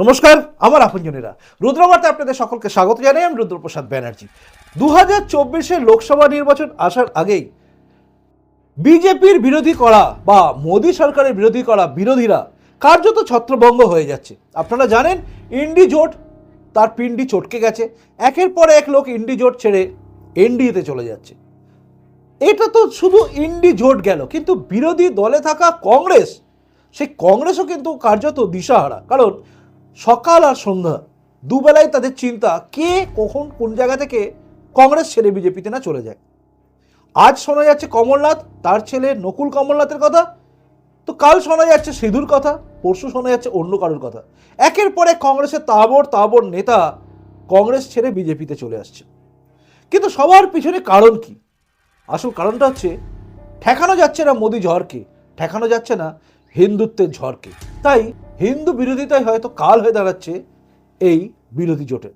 নমস্কার, আমার আপনজনেরা। রুদ্রবার্তে আপনাদের সকলকে স্বাগত জানাই, আমি রুদ্রপ্রসাদ ব্যানার্জি। দু হাজার লোকসভা নির্বাচন আসার আগেই বিজেপির বিরোধী করা বা মোদী সরকারের বিরোধী করা বিরোধীরা কার্যত ছত্রভঙ্গ হয়ে যাচ্ছে। আপনারা জানেন, ইন্ডি জোট তার পিন্ডি চটকে গেছে। একের পর এক লোক ইন্ডি জোট ছেড়ে এনডিএতে চলে যাচ্ছে। এটা তো শুধু ইন্ডি জোট গেল, কিন্তু বিরোধী দলে থাকা কংগ্রেস, সেই কংগ্রেসও কিন্তু কার্যত দিশাহারা। কারণ সকাল আর সন্ধ্যা দুবেলায় তাদের চিন্তা কে কখন কোন জায়গা থেকে কংগ্রেস ছেড়ে বিজেপিতে না চলে যায়। আজ শোনা যাচ্ছে কমলনাথ, তার ছেলে নকুল কমলনাথের কথা। তো কাল শোনা যাচ্ছে সিধুর কথা, পরশু শোনা যাচ্ছে অন্য কারোর কথা। একের পরে কংগ্রেসের তাবর তাবর নেতা কংগ্রেস ছেড়ে বিজেপিতে চলে আসছে। কিন্তু সবার পিছনে কারণ কি? আসল কারণটা হচ্ছে, ঠেকানো যাচ্ছে না মোদি ঝড়কে, ঠেকানো যাচ্ছে না হিন্দুত্বের ঝড়কে। তাই হিন্দু বিরোধিতাই হয়তো কাল হয়ে দাঁড়াচ্ছে এই বিরোধী জোটের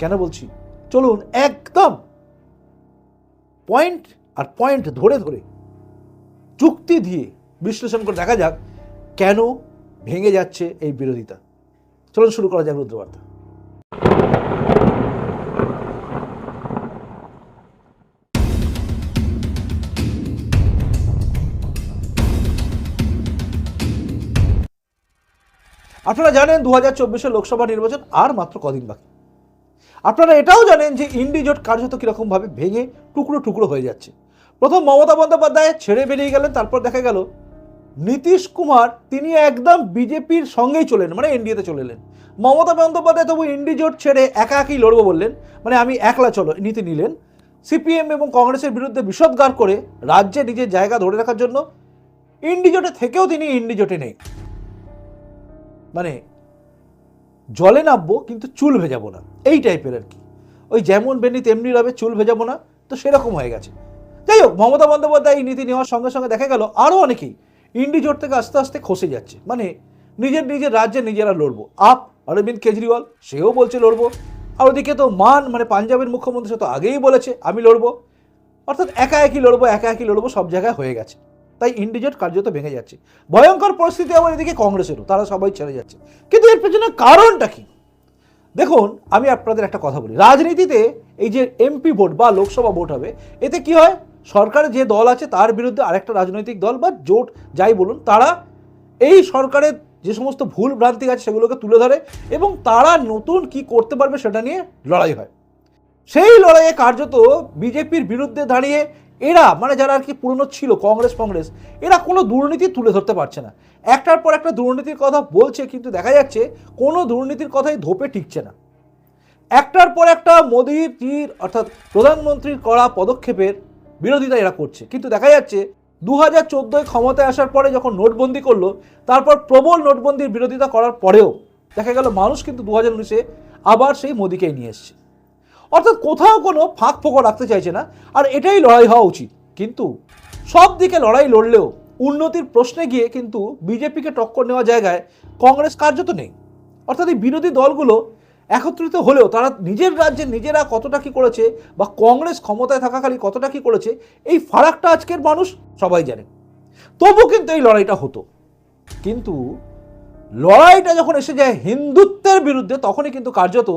কেন বলছি? চলুন একদম পয়েন্ট আর পয়েন্ট ধরে ধরে চুক্তি দিয়ে বিশ্লেষণ করে দেখা যাক কেন ভেঙে যাচ্ছে এই বিরোধিতা। চলুন শুরু করা যাক রুদ্রবার্তা। আপনারা জানেন দু হাজার লোকসভা নির্বাচন আর মাত্র কদিন বাকি। আপনারা এটাও জানেন যে ইন্ডি জোট কার্যত কীরকমভাবে ভেঙে টুকরো টুকরো হয়ে যাচ্ছে। প্রথম মমতা বন্দ্যোপাধ্যায় ছেড়ে বেরিয়ে গেলেন, তারপর দেখা গেল নীতিশ কুমার তিনি একদম বিজেপির সঙ্গেই চলেন মানে এনডিএতে চলে এলেন। মমতা বন্দ্যোপাধ্যায় তবু ইন্ডি জোট ছেড়ে একা একই লড়বো বললেন মানে আমি একলা চলো, নীতি নিলেন। সিপিএম এবং কংগ্রেসের বিরুদ্ধে বিষদগার করে রাজ্যে নিজের জায়গা ধরে রাখার জন্য ইন্ডি জোটে থেকেও তিনি ইন্ডি জোটে নেই। মানে জলে নামবো কিন্তু চুল ভেজাবো না। এই টাইপের আর কি। ওই যেমন বেনি তেমনি রবে চুল ভেজাবো না, তো সেরকম হয়ে গেছে। যাই হোক, মমতা বন্দ্যোপাধ্যায় এই নীতি নেওয়ার সঙ্গে সঙ্গে দেখা গেল আরও অনেকেই ইন্ডি জোট থেকে আস্তে আস্তে খসে যাচ্ছে। মানে নিজের নিজের রাজ্যে নিজেরা লড়বো। আপ, অরবিন্দ কেজরিওয়াল, সেও বলছে লড়বো। আর ওদিকে তো মান মানে পাঞ্জাবের মুখ্যমন্ত্রী সে তো আগেই বলেছে, আমি লড়বো। অর্থাৎ একা একই লড়বো, একা একই লড়বো, সব জায়গায় হয়ে গেছে। তাই ইন্ডিজেট কার্যত ভেঙে যাচ্ছে। ভয়ঙ্কর পরিস্থিতি আবার এদিকে কংগ্রেসেরও, তারা সবাই ছেড়ে যাচ্ছে। কিন্তু এর পেছনে কারণটা কি? দেখুন, আমি আপনাদের একটা কথা বলি। রাজনীতিতে এই যে এমপি ভোট বা লোকসভা ভোট হবে, এতে কি হয়? সরকারের যে দল আছে, তার বিরুদ্ধে আরেকটা রাজনৈতিক দল বা জোট, যাই বলুন, তারা এই সরকারের যে সমস্ত ভুল ভ্রান্তি আছে, সেগুলোকে তুলে ধরে এবং তারা নতুন কি করতে পারবে সেটা নিয়ে লড়াই হয়। সেই লড়াইয়ে কার্যত বিজেপির বিরুদ্ধে দাঁড়িয়ে এরা মানে যারা আর কি পুরনো ছিল, কংগ্রেস কংগ্রেস এরা কোনো দুর্নীতি তুলে ধরতে পারছে না। একটার পর একটা দুর্নীতির কথা বলছে, কিন্তু দেখা যাচ্ছে কোনো দুর্নীতির কথাই ধোপে টিকছে না। একটার পর একটা মোদির অর্থাৎ প্রধানমন্ত্রীর করা পদক্ষেপের বিরোধিতা এরা করছে। কিন্তু দেখা যাচ্ছে দু হাজার চোদ্দোয় ক্ষমতায় আসার পরে যখন নোটবন্দি করল, তারপর প্রবল নোটবন্দির বিরোধিতা করার পরেও দেখা গেল মানুষ কিন্তু দু হাজার উনিশে আবার সেই মোদিকেই নিয়ে এসছে। অর্থাৎ কোথাও কোনো ফাঁক ফোকর রাখতে চাইছে না, আর এটাই লড়াই হওয়া উচিত। কিন্তু সব দিকে লড়াই লড়লেও উন্নতির প্রশ্নে গিয়ে কিন্তু বিজেপিকে টক্কর নেওয়া জায়গায় কংগ্রেস কার্যত নেই। অর্থাৎ এই বিরোধী দলগুলো একত্রিত হলেও তারা নিজের রাজ্যে নিজেরা কতটা কী করেছে বা কংগ্রেস ক্ষমতায় থাকাকালীন কতটা কী করেছে, এই ফারাকটা আজকের মানুষ সবাই জানে। তবু কিন্তু এই লড়াইটা হতো। কিন্তু লড়াইটা যখন এসে যায় হিন্দুত্বের বিরুদ্ধে, তখনই কিন্তু কার্যত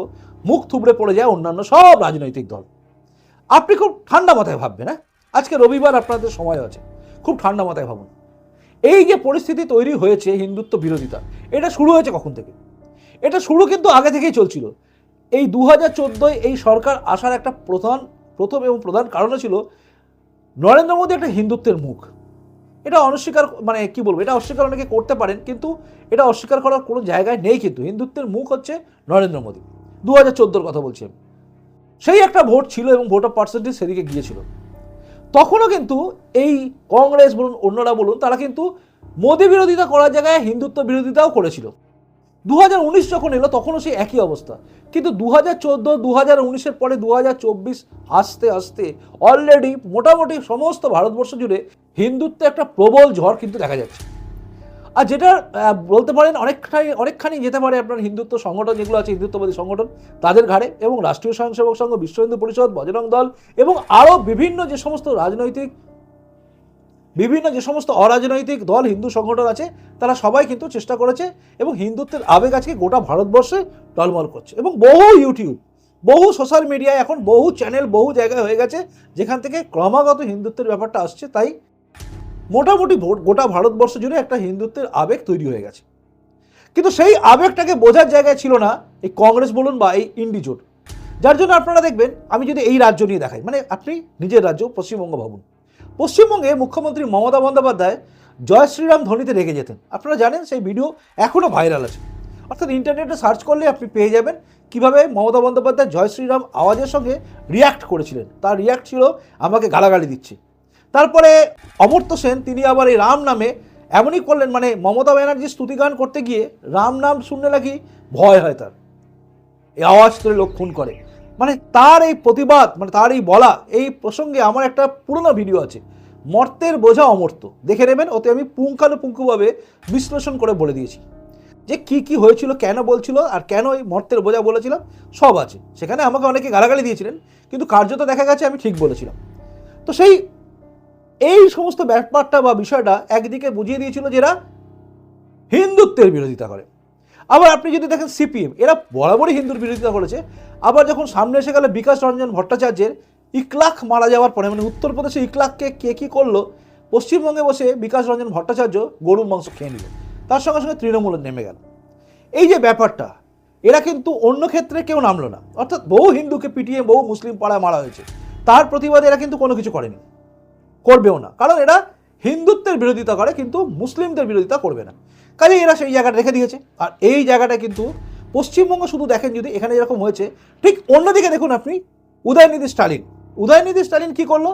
মুখ থুবড়ে পড়ে যায় অন্যান্য সব রাজনৈতিক দল। আপনি খুব ঠান্ডা মাথায় ভাববেন হ্যাঁ? আজকে রবিবার আপনাদের সময় আছে। খুব ঠান্ডা মাথায় ভাবুন। এই যে পরিস্থিতি তৈরি হয়েছে হিন্দুত্ব বিরোধিতা, এটা শুরু হয়েছে কখন থেকে? এটা শুরু কিন্তু আগে থেকেই চলছিল। এই দু হাজার এই সরকার আসার একটা প্রধান, প্রথম এবং প্রধান কারণও ছিল নরেন্দ্র মোদী একটা হিন্দুত্বের মুখ। এটা অস্বীকার মানে কি বলব, এটা অস্বীকার অনেকে করতে পারেন, কিন্তু এটা অস্বীকার করার কোনো জায়গায় নেই কিন্তু। হিন্দুত্বের মুখ হচ্ছে নরেন্দ্র মোদী। দু হাজার চোদ্দোর কথা বলছি আমি। সেই একটা ভোট ছিল এবং ভোট অফ পার্সেন্টেজ সেদিকে গিয়েছিল। তখনও কিন্তু এই কংগ্রেস বলুন, অন্যরা বলুন, তারা কিন্তু মোদী বিরোধিতা করার জায়গায় হিন্দুত্ব বিরোধিতাও করেছিল। দু যখন এলো, তখনও সেই একই অবস্থা। কিন্তু দু হাজার চোদ্দ উনিশের পরে দু চব্বিশ আসতে আসতে অলরেডি মোটামুটি সমস্ত ভারতবর্ষ জুড়ে হিন্দুত্বে একটা প্রবল ঝড় কিন্তু দেখা যাচ্ছে। আর যেটা বলতে পারেন অনেকখানি অনেকখানি যেতে পারে আপনার হিন্দুত্ব সংগঠন, যেগুলো আছে হিন্দুত্ববাদী সংগঠন, তাদের ঘাড়ে এবং রাষ্ট্রীয় স্বয়ংসেবক সংঘ, বিশ্ব হিন্দু পরিষদ, বজরং দল এবং আরও বিভিন্ন যে সমস্ত রাজনৈতিক, বিভিন্ন যে সমস্ত অরাজনৈতিক দল, হিন্দু সংগঠন আছে, তারা সবাই কিন্তু চেষ্টা করেছে এবং হিন্দুত্বের আবেগ আজকে গোটা ভারতবর্ষে টলমল করছে এবং বহু ইউটিউব, বহু সোশ্যাল মিডিয়ায় এখন বহু চ্যানেল, বহু জায়গায় হয়ে গেছে যেখান থেকে ক্রমাগত হিন্দুত্বের ব্যাপারটা আসছে, তাই মোটামুটি গোটা ভারতবর্ষ জুড়ে একটা হিন্দুত্বের আবেগ তৈরি হয়ে গেছে। কিন্তু সেই আবেগটাকে বোঝার জায়গায় ছিল না এই কংগ্রেস বলুন বা এই ইন্ডি জোট। যার জন্য আপনারা দেখবেন, আমি যদি এই রাজ্য নিয়ে দেখাই মানে আপনি নিজের রাজ্য, পশ্চিমবঙ্গ ভাবুন। পশ্চিমবঙ্গে মুখ্যমন্ত্রী মমতা বন্দ্যোপাধ্যায় জয় শ্রীরাম ধ্বনিতে রেগে যেতেন। আপনারা জানেন সেই ভিডিও এখনও ভাইরাল আছে। অর্থাৎ ইন্টারনেটে সার্চ করলে আপনি পেয়ে যাবেন কীভাবে মমতা বন্দ্যোপাধ্যায় জয় শ্রীরাম আওয়াজের সঙ্গে রিয়াক্ট করেছিলেন। তার রিয়াক্ট ছিল, আমাকে গালাগালি দিচ্ছে। তারপরে অমর্ত্য সেন, তিনি আবার এই রাম নামে এমনই করলেন মানে মমতা ব্যানার্জি স্তুতিগান করতে গিয়ে রাম নাম শুনলে নাকি ভয় হয় তার। এই আওয়াজ তুলে লোক খুন করে। মানে তার এই প্রতিবাদ মানে তার এই বলা, এই প্রসঙ্গে আমার একটা পুরনো ভিডিও আছে। মর্তের বোঝা অমর্ত দেখে নেবেন, ওতে আমি পুঙ্খানুপুঙ্খভাবে বিশ্লেষণ করে বলে দিয়েছি। যে কি কি হয়েছিল, কেন বলছিল, আর কেন এই মর্তের বোঝা বলেছিলাম, সব আছে। সেখানে আমাকে অনেকে গালাগালি দিয়েছিলেন, কিন্তু কার্যত দেখা গেছে আমি ঠিক বলেছিলাম। তো সেই এই সমস্ত ব্যাপারটা বা বিষয়টা একদিকে বুঝিয়ে দিয়েছিল যে এরা হিন্দুত্বের বিরোধিতা করে। আবার আপনি যদি দেখেন সিপিএম, এরা বরাবরই হিন্দুর বিরোধিতা করেছে। আবার যখন সামনে এসে গেলে বিকাশ রঞ্জন ভট্টাচার্যের ইকলাখ মারা যাওয়ার পরে মানে উত্তরপ্রদেশে ইকলাখকে কে কী করল, পশ্চিমবঙ্গে বসে বিকাশ রঞ্জন ভট্টাচার্য গরুর মাংস খেয়ে নিল তার সঙ্গে সঙ্গে তৃণমূলে নেমে গেল। এই যে ব্যাপারটা, এরা কিন্তু অন্য ক্ষেত্রে কেউ নামলো না। অর্থাৎ বহু হিন্দুকে পিটিয়ে বহু মুসলিম পাড়ায় মারা হয়েছে। তার প্রতিবাদে এরা কিন্তু কোনো কিছু করেনি। করবেও না। কারণ এরা হিন্দুত্বের বিরোধিতা করে, কিন্তু মুসলিমদের বিরোধিতা করবে না। কাজে এরা সেই জায়গাটা রেখে দিয়েছে। আর এই জায়গাটা কিন্তু পশ্চিমবঙ্গ শুধু দেখেন যদি এখানে যেরকম হয়েছে, ঠিক অন্যদিকে দেখুন আপনি, উদয়নিধি স্টালিন। উদয়নিধি স্টালিন কি করল?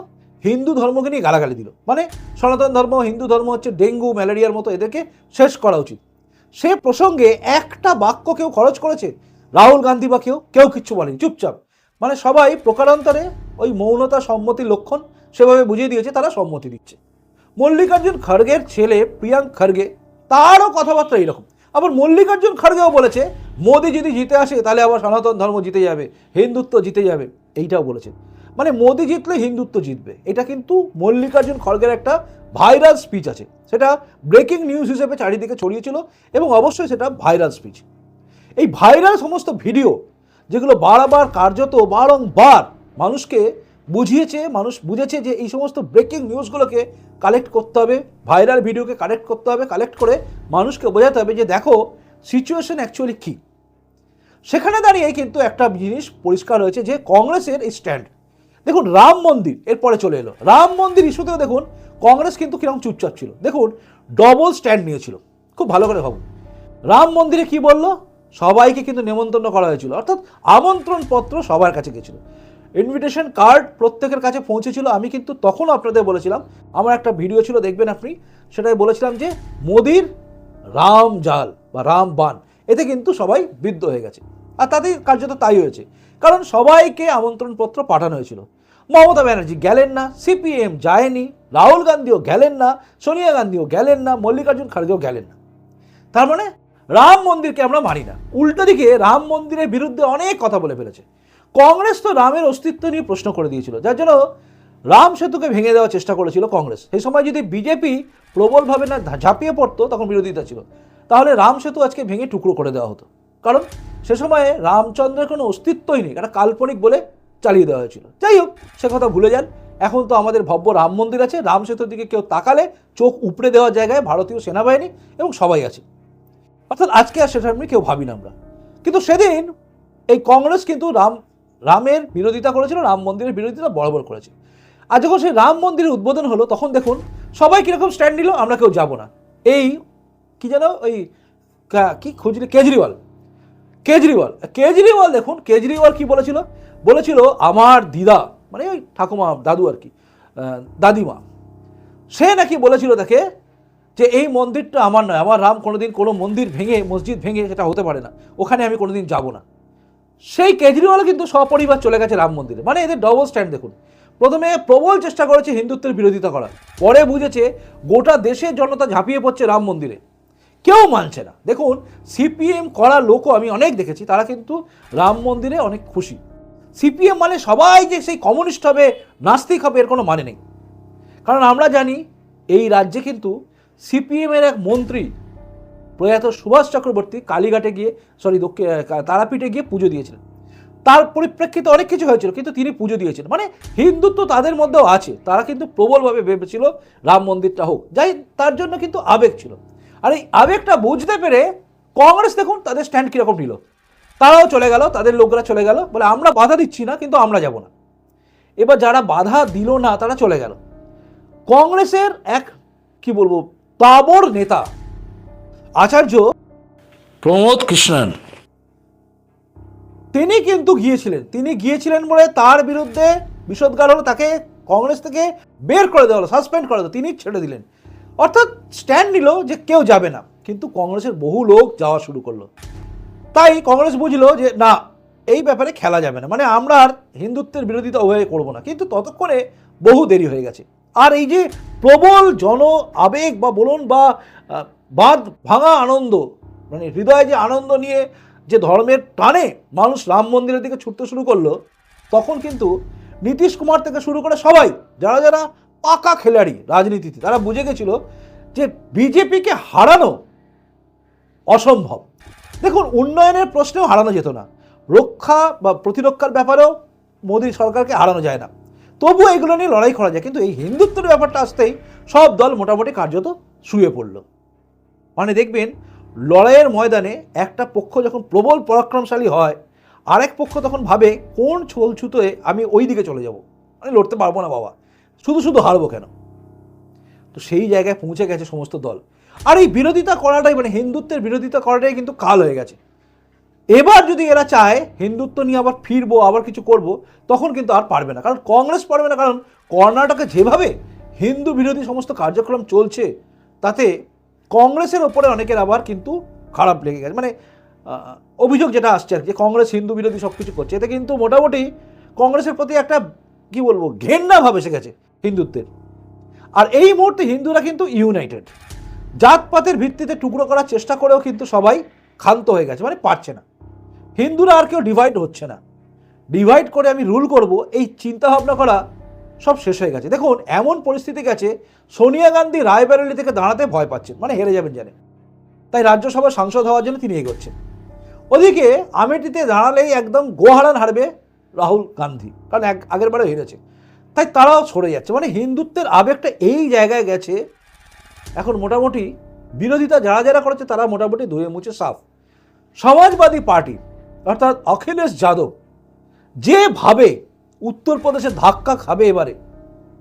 হিন্দু ধর্মকে নিয়ে গালাগালি দিল। মানে সনাতন ধর্ম, হিন্দু ধর্ম হচ্ছে ডেঙ্গু, ম্যালেরিয়ার মতো এদেরকে শেষ করা উচিত। সে প্রসঙ্গে একটা বাক্য কেউ খরচ করেছে? রাহুল গান্ধী বা কেউ? কেউ কিচ্ছু বলেনি। চুপচাপ। মানে সবাই প্রকারান্তরে ওই মৌনতা সম্মতির লক্ষণ সেভাবে বুঝিয়ে দিয়েছে, তারা সম্মতি দিচ্ছে। মল্লিকার্জুন খড়গের ছেলে প্রিয়াঙ্ক খড়গে তারও কথাবার্তা এইরকম। আবার মল্লিকার্জুন খড়গেও বলেছে, মোদি যদি জিতে আসে, তাহলে আবার সনাতন ধর্ম জিতে যাবে, হিন্দুত্ব জিতে যাবে। এইটাও বলেছেন। মানে মোদি জিতলে হিন্দুত্ব জিতবে। এটা কিন্তু মল্লিকার্জুন খড়গের একটা ভাইরাল স্পিচ আছে। সেটা ব্রেকিং নিউজ হিসেবে চারিদিকে ছড়িয়েছিল এবং অবশ্যই সেটা ভাইরাল স্পিচ এই ভাইরাল সমস্ত ভিডিও যেগুলো বারবার কার্যত বারংবার মানুষকে বুঝিয়েছে, মানুষ বুঝেছে যে এই সমস্ত ব্রেকিং নিউজগুলোকে কালেক্ট করতে হবে ভাইরাল ভিডিওকে কালেক্ট করতে হবে কালেক্ট করে মানুষকে বোঝাতে হবে যে দেখো সিচুয়েশন অ্যাকচুয়ালি কী। সেখানে দাঁড়িয়ে কিন্তু একটা জিনিস পরিষ্কার হয়েছে যে কংগ্রেসের স্ট্যান্ড দেখুন, রাম মন্দির, এরপরে চলে এলো। রাম মন্দির ইস্যুতেও দেখুন, কংগ্রেস কিন্তু কীরকম চুপচাপ ছিল। দেখুন ডবল স্ট্যান্ড নিয়েছিল। খুব ভালো করে ভাবুন। রাম মন্দিরে কি বলল? সবাইকে কিন্তু নেমন্তন্ন করা হয়েছিল। অর্থাৎ আমন্ত্রণ পত্র সবার কাছে গেছিল। ইনভিটেশন কার্ড প্রত্যেকের কাছে পৌঁছেছিল। আমি কিন্তু তখন আপনাদের বলেছিলাম, আমার একটা ভিডিও ছিল, দেখবেন আপনি সেটাই বলেছিলাম যে মোদির রাম জাল বা রাম বান, এতে কিন্তু সবাই বিদ্ধ হয়ে গেছে। আর তাতেই কার্যত তাই হয়েছে। কারণ সবাইকে আমন্ত্রণপত্র পাঠানো হয়েছিল। মমতা ব্যানার্জি গেলেন না সিপিএম যায়নি, রাহুল গান্ধীও গেলেন না, সোনিয়া গান্ধীও গেলেন না, মল্লিকার্জুন খাড়গেও গেলেন না। তার মানে রাম মন্দিরকে আমরা মানি না। উল্টো দিকে রাম মন্দিরের বিরুদ্ধে অনেক কথা বলে ফেলেছে। কংগ্রেস তো রামের অস্তিত্ব নিয়ে প্রশ্ন করে দিয়েছিল, যার জন্য রাম সেতুকে ভেঙে দেওয়ার চেষ্টা করেছিল কংগ্রেস। সেই সময় যদি বিজেপি প্রবলভাবে না ঝাঁপিয়ে পড়তো, তখন বিরোধিতা ছিল। তাহলে রাম সেতু আজকে ভেঙে টুকরো করে দেওয়া হতো। কারণ সে সময়ে রামচন্দ্রের কোনো অস্তিত্বই নেই এটা কাল্পনিক বলে চালিয়ে দেওয়া হয়েছিল। যাই হোক, সে কথা ভুলে যান। এখন তো আমাদের ভব্য রাম মন্দির আছে। রাম সেতুর দিকে কেউ তাকালে চোখ উপড়ে দেওয়ার জায়গায় ভারতীয় সেনাবাহিনী এবং সবাই আছে। অর্থাৎ আজকে আর সেটা নিয়ে কেউ ভাবি না আমরা। কিন্তু সেদিন এই কংগ্রেস কিন্তু রাম রামের বিরোধিতা করেছিল, রাম মন্দিরের বিরোধিতা বরাবর করেছে আর যখন সেই রাম মন্দিরের উদ্বোধন হলো, তখন দেখুন সবাই কীরকম স্ট্যান্ড নিল, আমরা কেউ যাব না। এই কি যেন ওই কি খুঁজলি? কেজরিওয়াল। কেজরিওয়াল। কেজরিওয়াল দেখুন, কেজরিওয়াল কি বলেছিল? বলেছিল, আমার দিদা মানে ওই ঠাকুমা, দাদু আর কি দাদিমা। সে নাকি বলেছিল তাকে যে, এই মন্দিরটা আমার নয়, আমার রাম কোনোদিন কোনো মন্দির ভেঙে, মসজিদ ভেঙে সেটা হতে পারে না। ওখানে আমি কোনোদিন যাব না। সেই কেজরিওয়াল কিন্তু সপরিবার চলে গেছে রাম মন্দিরে। মানে এদের ডবল স্ট্যান্ড দেখুন। প্রথমে প্রবল চেষ্টা করেছে হিন্দুত্বের বিরোধিতা করার। পরে বুঝেছে গোটা দেশের জনতা ঝাঁপিয়ে পড়ছে রাম মন্দিরে। কেউ মানছে না। দেখুন, সিপিএম করা লোকও আমি অনেক দেখেছি, তারা কিন্তু রাম মন্দিরে অনেক খুশি। সিপিএম মানে সবাই যে সেই কমিউনিস্ট হবে, নাস্তিক হবে, এর কোনো মানে নেই। কারণ আমরা জানি, এই রাজ্যে কিন্তু সিপিএমের এক মন্ত্রী প্রয়াত সুভাষ চক্রবর্তী কালীঘাটে গিয়ে সরি তারাপীঠে গিয়ে পুজো দিয়েছিলেন। তার পরিপ্রেক্ষিতে অনেক কিছু হয়েছিল, কিন্তু তিনি পুজো দিয়েছিলেন মানে হিন্দুত্ব তাদের মধ্যেও আছে, তারা কিন্তু প্রবলভাবে ভেবেছিল রাম মন্দিরটা হোক। যাই তার জন্য কিন্তু আবেগ ছিল। আর এই আবেগটা বুঝতে পেরে কংগ্রেস দেখুন তাদের স্ট্যান্ড কীরকম নিল। তারাও চলে গেল, তাদের লোকরা চলে গেল, বলে আমরা বাধা দিচ্ছি না, কিন্তু আমরা যাব না। এবার যারা বাধা দিল না, তারা চলে গেল। কংগ্রেসের এক, কি বলব তাবর নেতা আচার্য? প্রমোদ কৃষ্ণন। তিনি কিন্তু গিয়েছিলেন। তিনি গিয়েছিলেন বলে তার বিরুদ্ধে বিষোদ্গার হলো তাকে কংগ্রেস থেকে বের করে দেওয়া হলো সাসপেন্ড করে দেওয়া তিনি ছেড়ে দিলেন। অর্থাৎ স্ট্যান্ড নিল যে কেউ যাবে না। কিন্তু কংগ্রেসের বহু লোক যাওয়া শুরু করল। তাই কংগ্রেস বুঝলো যে না এই ব্যাপারে খেলা যাবে না। মানে আমরা আর হিন্দুত্বের বিরোধিতা ওভাবে করব না। কিন্তু ততক্ষণে বহু দেরি হয়ে গেছে। আর এই যে প্রবল জন আবেগ বা বলুন বা বাঁধ ভাঙা আনন্দ মানে হৃদয়ে যে আনন্দ নিয়ে যে ধর্মের টানে মানুষ রাম মন্দিরের দিকে ছুটতে শুরু করল, তখন কিন্তু নীতিশ কুমার থেকে শুরু করে সবাই, যারা যারা পাকা খেলাড়ি রাজনীতিতে, তারা বুঝে গেছিল যে বিজেপিকে হারানো অসম্ভব। দেখুন, উন্নয়নের প্রশ্নেও হারানো যেত না। রক্ষা বা প্রতিরক্ষার ব্যাপারেও মোদী সরকারকে হারানো যায় না। তবু এগুলো নিয়ে লড়াই করা যায়, কিন্তু এই হিন্দুত্বের ব্যাপারটা আসতেই সব দল মোটামুটি কার্যত শুয়ে পড়ল। মানে দেখবেন, লড়াইয়ের ময়দানে একটা পক্ষ যখন প্রবল পরাক্রমশালী হয়, আরেক পক্ষ তখন ভাবে, কোন ছোল ছুতোয় আমি ওই দিকে চলে যাব? মানে লড়তে পারব না বাবা। শুধু শুধু হারবো কেন? তো সেই জায়গায় পৌঁছে গেছে সমস্ত দল। আর এই বিরোধিতা করাটাই মানে হিন্দুত্বের বিরোধিতা করাটাই কিন্তু কাল হয়ে গেছে। এবার যদি এরা চায়, হিন্দুত্ব নিয়ে আবার ফিরবো, আবার কিছু করব, তখন কিন্তু আর পারবে না। কারণ কংগ্রেস পারবে না, কারণ কর্ণাটকে যেভাবে হিন্দু বিরোধী সমস্ত কার্যক্রম চলছে, তাতে কংগ্রেসের ওপরে অনেকের আবার কিন্তু খারাপ লেগে গেছে। মানে অভিযোগ যেটা আসছে আর কি কংগ্রেস হিন্দু বিরোধী সব কিছু করছে, এতে কিন্তু মোটামুটি কংগ্রেসের প্রতি একটা, কি বলব, ঘেন্না ভাব এসে গেছে হিন্দুত্বের। আর এই মুহূর্তে হিন্দুরা কিন্তু ইউনাইটেড জাতপাতের ভিত্তিতে টুকরো করার চেষ্টা করেও কিন্তু সবাই ক্ষান্ত হয়ে গেছে মানে পারছে না। হিন্দুরা আর কেউ ডিভাইড হচ্ছে না। ডিভাইড করে আমি রুল করব, এই চিন্তা ভাবনা করা সব শেষ হয়ে গেছে। দেখুন, এমন পরিস্থিতি গেছে, সোনিয়া গান্ধী রায়বেরেলি থেকে দাঁড়াতে ভয় পাচ্ছেন মানে হেরে যাবেন জানে। তাই রাজ্যসভার সাংসদ হওয়ার জন্য তিনি এগোচ্ছেন। ওদিকে, আমেঠিতে দাঁড়ালেই একদম গোহারান হারবে রাহুল গান্ধী, কারণ এক আগের বারে হেরেছে। তাই তারাও সরে যাচ্ছে মানে হিন্দুত্বের আবেগটা এই জায়গায় গেছে। এখন মোটামুটি বিরোধিতা যারা যারা করেছে, তারা মোটামুটি ধুয়ে মুছে সাফ। সমাজবাদী পার্টি, অর্থাৎ অখিলেশ যাদব, যেভাবে উত্তরপ্রদেশে ধাক্কা খাবে এবারে।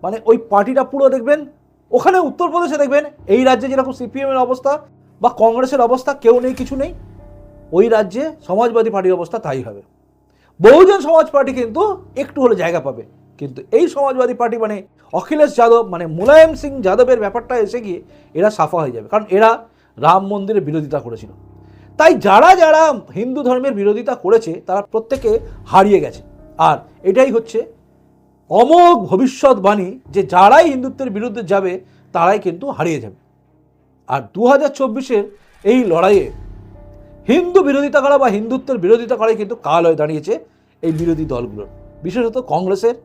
মানে ওই পার্টিটা পুরো দেখবেন, ওখানে উত্তরপ্রদেশে দেখবেন এই রাজ্যে যেরকম সিপিএমের অবস্থা বা কংগ্রেসের অবস্থা, কেউ নেই, কিছু নেই, ওই রাজ্যে সমাজবাদী পার্টির অবস্থা তাই হবে। বহুজন সমাজ পার্টি কিন্তু একটু হলে জায়গা পাবে। কিন্তু এই সমাজবাদী পার্টি মানে অখিলেশ যাদব মানে মুলায়ম সিং যাদবের ব্যাপারটা এসে গিয়ে এরা সাফা হয়ে যাবে। কারণ এরা রাম মন্দিরের বিরোধিতা করেছিল। তাই যারা যারা হিন্দু ধর্মের বিরোধিতা করেছে, তারা প্রত্যেকে হারিয়ে গেছে। আর এটাই হচ্ছে অমোঘ ভবিষ্যৎবাণী যে যারাই হিন্দুত্বের বিরুদ্ধে যাবে, তারাই কিন্তু হারিয়ে যাবে। আর দু হাজার চব্বিশের এই লড়াইয়ে হিন্দু বিরোধিতা করা বা হিন্দুত্বের বিরোধিতা করাই কিন্তু কাল হয়ে দাঁড়িয়েছে এই বিরোধী দলগুলোর, বিশেষত কংগ্রেসের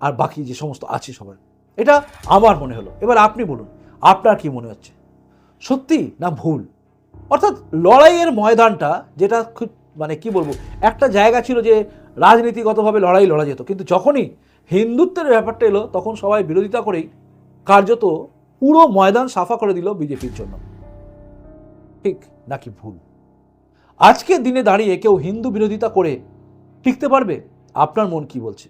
আর বাকি যে সমস্ত আছে সবার। এটা আমার মনে হলো। এবার আপনি বলুন, আপনার কি মনে হচ্ছে? সত্যি না ভুল? অর্থাৎ লড়াইয়ের ময়দানটা যেটা খুব মানে কি বলব, একটা জায়গা ছিল যে রাজনীতিগতভাবে লড়াই লড়া যেত। কিন্তু যখনই হিন্দুত্বের ব্যাপারটা এলো, তখন সবাই বিরোধিতা করেই কার্যত পুরো ময়দান সাফা করে দিল বিজেপির জন্য। ঠিক নাকি ভুল? আজকের দিনে দাঁড়িয়ে কেউ হিন্দু বিরোধিতা করে টিকতে পারবে? আপনার মন কি বলছে?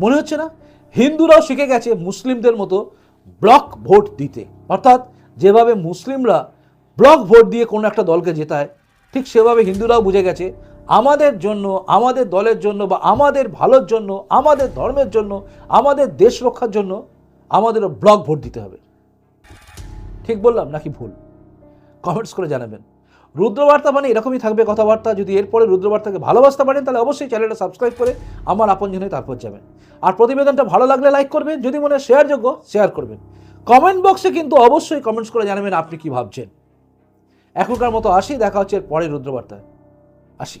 মনে হচ্ছে না? হিন্দুরাও শিখে গেছে মুসলিমদের মতো ব্লক ভোট দিতে। অর্থাৎ যেভাবে মুসলিমরা ব্লক ভোট দিয়ে কোনো একটা দলকে জেতায়, ঠিক সেভাবে হিন্দুরাও বুঝে গেছে আমাদের জন্য, আমাদের দলের জন্য বা আমাদের ভালোর জন্য, আমাদের ধর্মের জন্য, আমাদের দেশ রক্ষার জন্য আমাদেরও ব্লক ভোট দিতে হবে। ঠিক বললাম নাকি ভুল? কমেন্টস করে জানাবেন। রুদ্রবার্তা মানে এরকমই থাকবে কথাবার্তা। যদি এরপরে রুদ্রবার্তাকে ভালোবাসতে পারেন, তাহলে অবশ্যই চ্যানেলটা সাবস্ক্রাইব করে আমার আপনজনে তারপর যাবেন। আর প্রতিবেদনটা ভালো লাগলে লাইক করবেন, যদি মনে হয় শেয়ারযোগ্য, শেয়ার করবেন। কমেন্ট বক্সে কিন্তু অবশ্যই কমেন্টস করে জানাবেন আপনি কি ভাবছেন। এখনকার মতো আসি, দেখা হচ্ছে এর পরে রুদ্রবার্তায়। আসি।